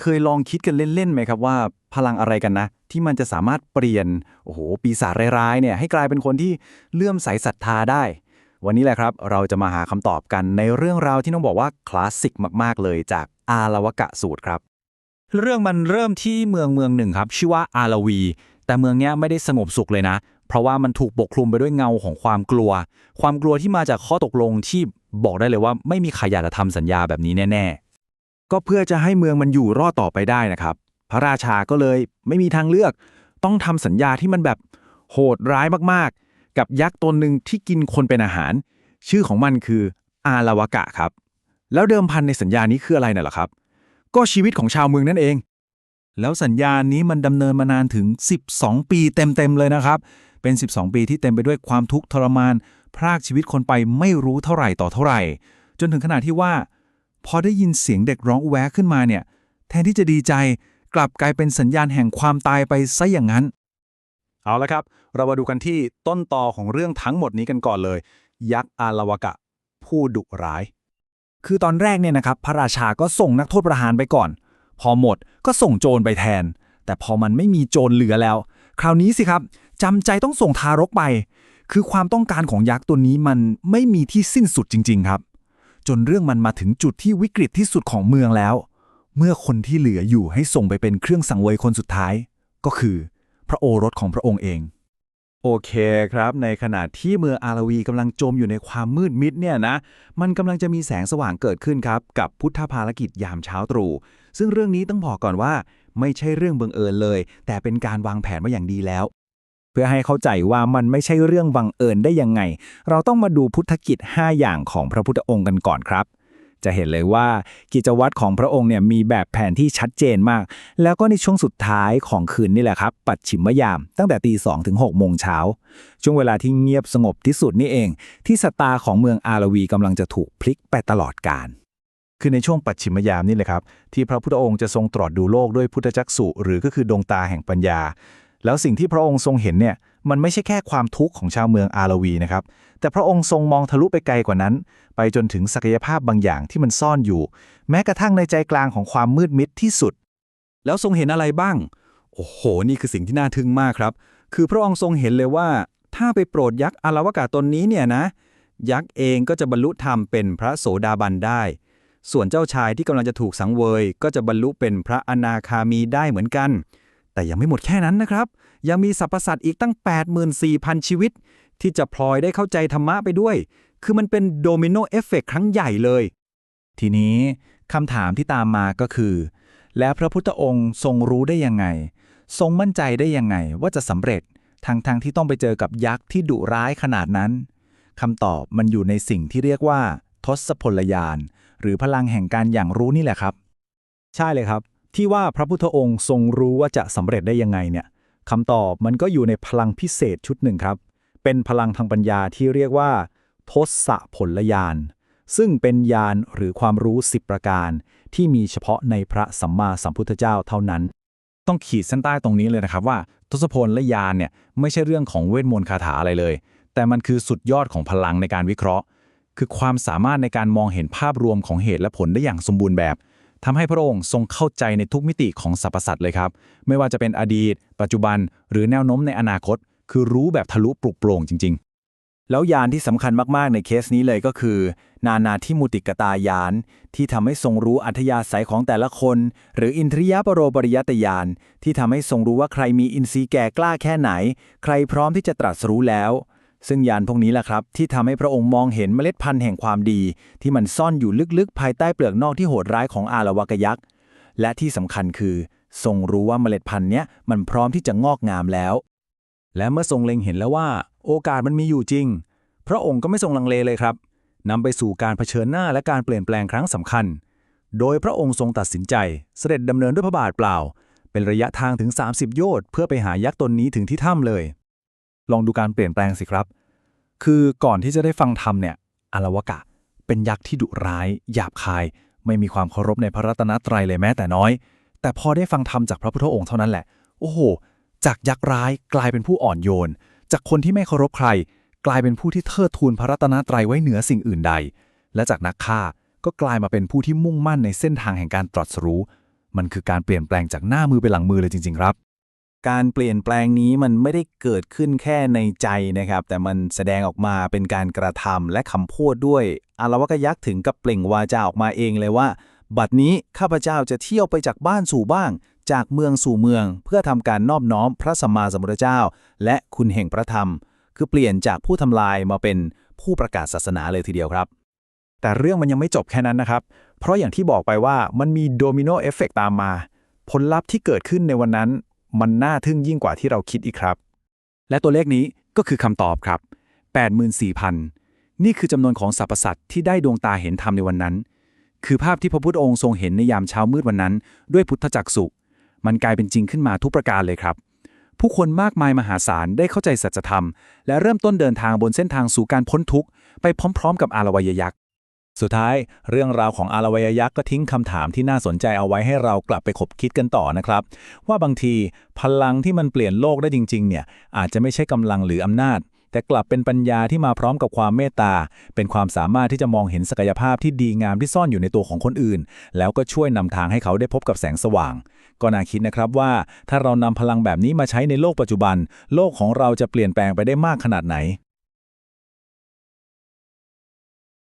เคยลองคิดกันเล่นๆไหมครับว่าพลังอะไรกันนะ ที่มันจะสามารถเปลี่ยนโอ้โหปีศาจร้ายๆเนี่ยให้กลายเป็นคนที่เลื่อมใสศรัทธาได้ วันนี้แหละครับ เราจะมาหาคำตอบกันในเรื่องราวที่ต้องบอกว่าคลาสสิกมากๆเลยจากอาลวกะสูตรครับ เรื่องมันเริ่มที่เมืองเมืองหนึ่งครับ ชื่อว่าอาลาวี แต่เมืองนี้ไม่ได้สงบสุขเลยนะ เพราะว่ามันถูกปกคลุมไปด้วยเงาของความกลัว ความกลัวที่มาจากข้อตกลงที่บอกได้เลยว่าไม่มีใครอยากจะทำสัญญาแบบนี้แน่ ก็เพื่อจะให้เมืองมันอยู่รอดต่อไปได้นะครับ พระราชาก็เลยไม่มีทางเลือก ต้องทำสัญญาที่มันแบบโหดร้ายมากๆ กับยักษ์ตนหนึ่งที่กินคนเป็นอาหาร ชื่อของมันคืออาลาวกะครับ แล้วเดิมพันในสัญญานี้คืออะไรน่ะล่ะครับ ก็ชีวิตของชาวเมืองนั่นเอง แล้วสัญญานี้มันดำเนินมานานถึง 12 ปีเต็มๆเลยนะครับ เป็น 12 ปีที่เต็มไปด้วยความทุกข์ทรมาน พรากชีวิตคนไปไม่รู้เท่าไหร่ต่อเท่าไหร่ จนถึงขนาดที่ว่า พอได้ยินเสียงเด็กร้องแวะขึ้นมาเนี่ย แทนที่จะดีใจกลับกลายเป็นสัญญาณแห่งความตายไปซะอย่างนั้น เอาละครับ เรามาดูกันที่ต้นตอของเรื่องทั้งหมดนี้กันก่อนเลย ยักษ์อาลาวกะ ผู้ดุร้าย คือตอนแรกเนี่ยนะครับ พระราชาก็ส่งนักโทษประหารไปก่อน พอหมดก็ส่งโจรไปแทน แต่พอมันไม่มีโจรเหลือแล้ว คราวนี้สิครับจำใจต้องส่งทารกไป คือความต้องการของยักษ์ตัวนี้มันไม่มีที่สิ้นสุดจริง ๆ ครับ จนเรื่องมันมาถึงจุดที่วิกฤตที่สุดของเมืองแล้ว เมื่อคนที่เหลืออยู่ให้ส่งไปเป็นเครื่องสังเวยคนสุดท้าย ก็คือ พระโอรสของพระองค์เอง โอเคครับ ในขณะที่เมืองอาราวีกำลังจมอยู่ในความมืดมิดเนี่ยนะ มันกำลังจะมีแสงสว่างเกิดขึ้นครับ กับพุทธภารกิจยามเช้าตรู่ซึ่งเรื่องนี้ต้องบอกก่อนว่า ไม่ใช่เรื่องบังเอิญเลย แต่เป็นการวางแผนมาอย่างดีแล้ว เพื่อให้เข้าใจว่ามันไม่ใช่เรื่องบังเอิญได้ยังไง เราต้องมาดูพุทธกิจ 5 อย่างของพระพุทธองค์กันก่อนครับ จะเห็นเลยว่ากิจวัตรของพระองค์เนี่ยมีแบบแผนที่ชัดเจนมาก แล้วก็ในช่วงสุดท้ายของคืนนี่แหละครับ ปัดฉิมยาม ตั้งแต่ตีสองถึง6โมงเช้า ช่วงเวลาที่เงียบสงบที่สุดนี่เอง ที่สตาของเมืองอาราวีกำลังจะถูกพลิกไปตลอดกาลคือในช่วงปัจฉิมยามนี่แหละครับ ที่พระพุทธองค์จะทรงตรวจดูโลกด้วยพุทธจักษุหรือก็คือดวงตาแห่งปัญญา แล้วสิ่งที่พระองค์ทรงเห็นเนี่ยมันไม่ใช่แค่ความทุกข์ของชาวเมืองอาราวีนะครับ แต่พระองค์ทรงมองทะลุไปไกลกว่านั้น ไปจนถึงศักยภาพบางอย่างที่มันซ่อนอยู่ แม้กระทั่งในใจกลางของความมืดมิดที่สุด แล้วทรงเห็นอะไรบ้าง โอ้โห นี่คือสิ่งที่น่าทึ่งมากครับ คือพระองค์ทรงเห็นเลยว่า ถ้าไปโปรดยักษ์อารวกาตนนี้เนี่ยนะ ยักษ์เองก็จะบรรลุธรรมเป็นพระโสดาบันได้ ส่วนเจ้าชายที่กำลังจะถูกสังเวย ก็จะบรรลุเป็นพระอนาคามีได้เหมือนกัน แต่ยังไม่หมดแค่นั้นนะครับ ยังมีสรรพสัตว์อีกตั้ง 84,000 ชีวิต ที่จะพลอยได้เข้าใจธรรมะไปด้วย คือมันเป็นโดมิโนเอฟเฟกครั้งใหญ่เลย ทีนี้คำถามที่ตามมาก็คือ แล้วพระพุทธองค์ทรงรู้ได้ยังไง ทรงมั่นใจได้ยังไงว่าจะสำเร็จทั้งทงที่ต้องไปเจอกับยักษ์ที่ดุร้ายขนาดนั้นคำตอบมันอยู่ในสิ่งที่เรียกว่า ทศพลยาน หรือพลังแห่งการอย่างรู้นี่แหละครับ ใช่เลยครับ ที่ว่าพระพุทธองค์ทรงรู้ว่าจะสำเร็จได้ยังไงเนี่ยคำตอบมันก็อยู่ในพลังพิเศษชุดหนึ่งครับ เป็นพลังทางปัญญาที่เรียกว่า ทศผลยานซึ่งเป็นยานหรือความรู้ 10 ประการ ที่มีเฉพาะในพระสัมมาสัมพุทธเจ้าเท่านั้น ต้องขีดเส้นใต้ตรงนี้เลยนะครับว่า ทศพลและยานเนี่ยไม่ใช่เรื่องของเวทมนต์คาถาอะไรเลย แต่มันคือสุดยอดของพลังในการวิเคราะห์ คือความสามารถในการมองเห็นภาพรวมของเหตุและผลได้อย่างสมบูรณ์แบบ ทำให้พระองค์ทรงเข้าใจในทุกมิติของสรรพสัตว์เลยครับ ไม่ว่าจะเป็นอดีต ปัจจุบัน หรือแนวโน้มในอนาคต คือรู้แบบทะลุปลุกโปร่งจริง ๆ แล้วยานที่สำคัญมากๆในเคสนี้เลยก็คือ นานาทิมุติกตายาน ที่ทำให้ทรงรู้อัธยาศัยของแต่ละคน หรืออินทริยปโรปริยตยาน ที่ทำให้ทรงรู้ว่าใครมีอินทรีย์แก่กล้าแค่ไหน ใครพร้อมที่จะตรัสรู้แล้ว ซึ่งยานพวกนี้แหละครับ ที่ทำให้พระองค์มองเห็นเมล็ดพันธุ์แห่งความดี ที่มันซ่อนอยู่ลึกๆ ภายใต้เปลือกนอกที่โหดร้ายของอาลวากยักษ์และที่สำคัญคือ ทรงรู้ว่าเมล็ดพันธุ์เนี้ยมันพร้อมที่จะงอกงามแล้ว และเมื่อทรงเล็งเห็นแล้วว่า โอกาสมันมีอยู่จริง พระองค์ก็ไม่ทรงลังเลเลยครับนำไปสู่การเผชิญหน้าและการเปลี่ยนแปลงครั้งสำคัญ โดยพระองค์ทรงตัดสินใจ เสด็จดำเนินด้วยพระบาทเปล่า เป็นระยะทางถึง 30 โยชน์เพื่อไปหายักษ์ตนนี้ถึงที่ถ้ำเลย ลองดูการเปลี่ยนแปลงสิครับ คือก่อนที่จะได้ฟังธรรมเนี่ยอารวกะ เป็นยักษ์ที่ดุร้าย หยาบคาย ไม่มีความเคารพในพระรัตนตรัยเลยแม้แต่น้อย แต่พอได้ฟังธรรมจากพระพุทธองค์เท่านั้นแหละ โอ้โห จากยักษ์ร้ายกลายเป็นผู้อ่อนโยน จากคนที่ไม่เคารพใคร กลายเป็นผู้ที่เทิดทูนพระรัตนตรัยไว้เหนือสิ่งอื่นใด และจากนักฆ่าก็กลายมาเป็นผู้ที่มุ่งมั่นในเส้นทางแห่งการตรัสรู้ มันคือการเปลี่ยนแปลงจากหน้ามือไปหลังมือเลยจริง ๆ ครับ การเปลี่ยนแปลงนี้มันไม่ได้เกิดขึ้นแค่ในใจนะครับ แต่มันแสดงออกมาเป็นการกระทำและคำพูดด้วยอารวากยักษ์ถึงกับเปล่งวาจาออกมาเองเลยว่า บัดนี้ข้าพเจ้าจะเที่ยวไปจากบ้านสู่บ้านจากเมืองสู่เมือง เพื่อทำการนอบน้อมพระสัมมาสัมพุทธเจ้า และคุณแห่งพระธรรม คือเปลี่ยนจากผู้ทำลายมาเป็นผู้ประกาศศาสนาเลยทีเดียวครับ แต่เรื่องมันยังไม่จบแค่นั้นนะครับ เพราะอย่างที่บอกไปว่ามันมีโดมิโนเอฟเฟกตามมา ผลลัพธ์ที่เกิดขึ้นในวันนั้น มันน่าทึ่งยิ่งกว่าที่เราคิดอีกครับ และตัวเลขนี้ก็คือคำตอบครับ 84,000 นี่คือจำนวนของสรรพสัตว์ที่ได้ดวงตาเห็นธรรมในวันนั้น คือภาพที่พระพุทธองค์ทรงเห็นในยามเช้ามืดวันนั้น ด้วยพุทธจักสุ มันกลายเป็นจริงขึ้นมาทุกประการเลยครับ ผู้คนมากมายมหาศาลได้เข้าใจสัจธรรม และเริ่มต้นเดินทางบนเส้นทางสู่การพ้นทุกข์ ไปพร้อม ๆ กับอารวายยักษ์ สุดท้ายเรื่องราวของอารวายยักษ์ก็ทิ้งคำถามที่น่าสนใจเอาไว้ให้เรากลับไปคบคิดกันต่อนะครับ ว่าบางทีพลังที่มันเปลี่ยนโลกได้จริง ๆ เนี่ย อาจจะไม่ใช่กำลังหรืออำนาจ แต่กลับเป็นปัญญาที่มาพร้อมกับความเมตตา เป็นความสามารถที่จะมองเห็นศักยภาพที่ดีงามที่ซ่อนอยู่ในตัวของคนอื่น แล้วก็ช่วยนำทางให้เขาได้พบกับแสงสว่าง ก็น่าคิดนะครับว่า ถ้าเรานำพลังแบบนี้มาใช้ในโลกปัจจุบัน โลกของเราจะเปลี่ยนแปลงไปได้มากขนาดไหน